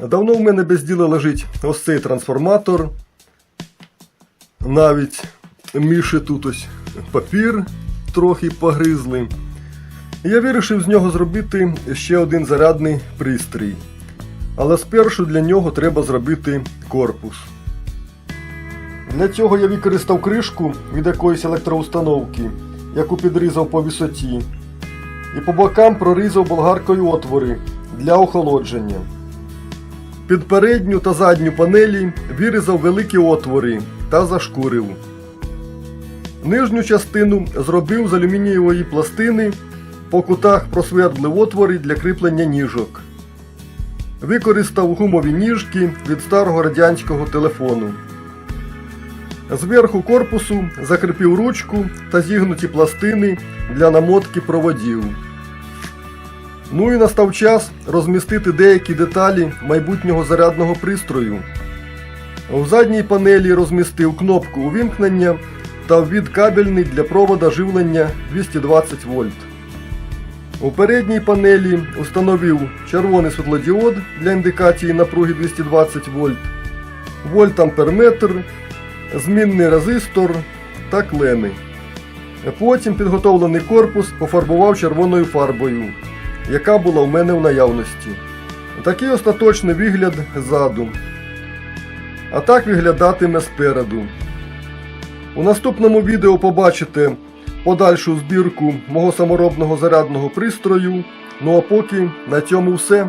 Давно в мене без діла лежить ось цей трансформатор. Навіть міші тут ось папір трохи погризли. Я вирішив з нього зробити ще один зарядний пристрій. Але спершу для нього треба зробити корпус. Для цього я використав кришку від якоїсь електроустановки, яку підрізав по висоті. І по бокам прорізав болгаркою отвори для охолодження. Під передню та задню панелі вирізав великі отвори та зашкурив. Нижню частину зробив з алюмінієвої пластини, по кутах просвердлив отвори для кріплення ніжок. Використав гумові ніжки від старого радянського телефону. Зверху корпусу закріпив ручку та зігнуті пластини для намотки проводів. Ну і настав час розмістити деякі деталі майбутнього зарядного пристрою. У задній панелі розмістив кнопку увімкнення та ввід кабельний для провода живлення 220 вольт. У передній панелі установив червоний світлодіод для індикації напруги 220 вольт, вольтамперметр, змінний резистор та клеми. Потім підготовлений корпус пофарбував червоною фарбою, яка була в мене в наявності. Такий остаточний вигляд ззаду. А так виглядатиме спереду. У наступному відео побачите подальшу збірку мого саморобного зарядного пристрою. Ну а поки на цьому все.